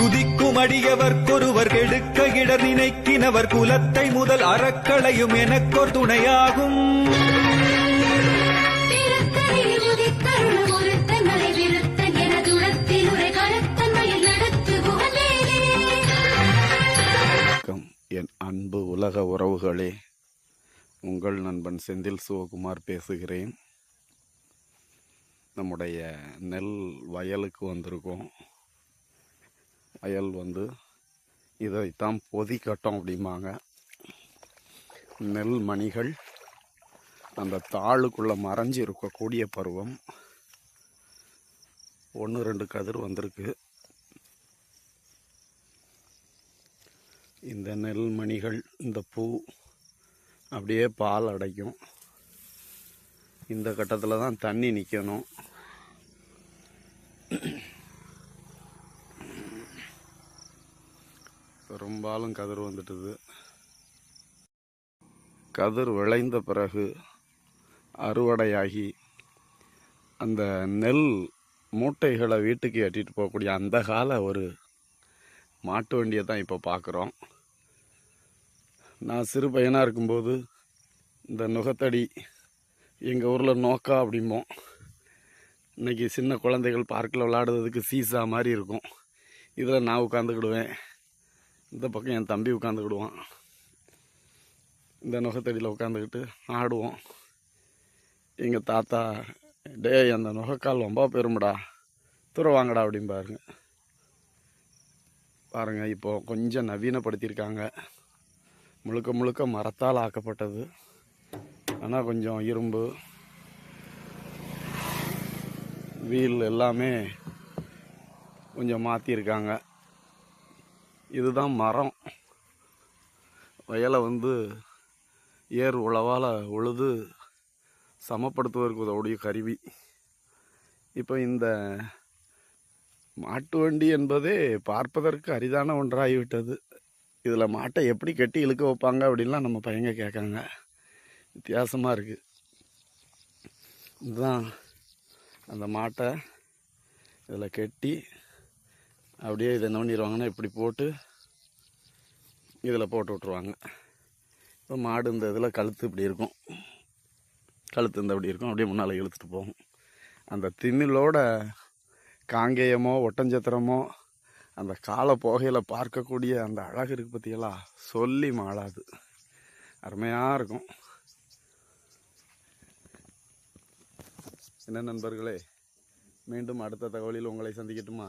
துதிக்கும் அடியவர்க்கொருவர் கெடுக்க இடர் நினைக்கினவர் குலத்தை முதல் அறக்களையும் எனக்கொரு துணையாகும். என் அன்பு உலக உறவுகளே உங்கள் நண்பன் செந்தில் சிவகுமார் பேசுகிறேன். நம்முடைய நெல் வயலுக்கு வந்திருக்கோம். அயல் வந்து இதைத்தான் பொதிக்கட்டம் அப்படிம்பாங்க. நெல் மணிகள் அந்த தாளுக்குள்ளே மறைஞ்சு இருக்கக்கூடிய பருவம். ஒன்று ரெண்டு கதிர் வந்திருக்கு. இந்த நெல் மணிகள் இந்த பூ அப்படியே பால் அடைக்கும். இந்த கட்டத்தில் தான் தண்ணி நிற்கணும் பெரும்பாலும் கதிர் வந்துட்டுது. கதிர் விளைந்த பிறகு அறுவடையாகி அந்த நெல் மூட்டைகளை வீட்டுக்கு எட்டிகிட்டு போகக்கூடிய அந்த கால ஒரு மாட்டு வண்டியை தான் இப்போ பார்க்குறோம் நான் சிறு பையனாக இருக்கும்போது இந்த நுகத்தடி எங்கள் ஊரில் நோக்கா அப்படிம்போம். இன்னைக்கு சின்ன குழந்தைகள் பார்க்கில் விளையாடுறதுக்கு சீசா மாதிரி இருக்கும். இதில் நான் உட்காந்துக்கிடுவேன் இந்த பக்கம் என் தம்பி உட்காந்துக்கிடுவான் இந்த நுகத்தடியில் உட்காந்துக்கிட்டு ஆடுவோம். எங்கள் தாத்தா டேய் அந்த நுகக்கால் ரொம்ப பெருமடா. தூர வாங்கடா அப்படிம்பாருங்க. பாருங்கள் இப்போ கொஞ்சம் நவீனப்படுத்தியிருக்காங்க. முழுக்க முழுக்க மரத்தால் ஆக்கப்பட்டது. ஆனால் கொஞ்சம் இரும்பு வீல் எல்லாமே கொஞ்சம் மாற்றிருக்காங்க இதுதான் மரம். வயலை வந்து ஏர் உழவால் உழுது சமப்படுத்துவதற்கு உதவுடைய கருவி. இப்போ இந்த மாட்டு வண்டி என்பதே பார்ப்பதற்கு அரிதான ஒன்றாகிவிட்டது. இதில் மாட்டை எப்படி கட்டி இழுக்க வைப்பாங்க அப்படின்லாம் நம்ம பையங்க கேட்காங்க. வித்தியாசமாக இருக்குது இதுதான் அந்த மாட்டை இதில் கட்டி அப்படியே இதை என்ன பண்ணிடுவாங்கன்னா இப்படி போட்டு இதில் போட்டு விட்ருவாங்க இப்போ மாடு இந்த இதில் கழுத்து இப்படி இருக்கும். கழுத்து இந்த அப்படி இருக்கும். அப்படியே முன்னால் இழுத்துட்டு போகும். அந்த திண்ணிலோட காங்கேயமோ ஒட்டஞ்சத்திரமோ அந்த கால போகையில் பார்க்கக்கூடிய அந்த அழகு இருக்கு பற்றியெல்லாம் சொல்லி மாளாது. அருமையாக இருக்கும். என்ன நண்பர்களே மீண்டும் அடுத்த தகவலில் உங்களை சந்திக்கட்டுமா?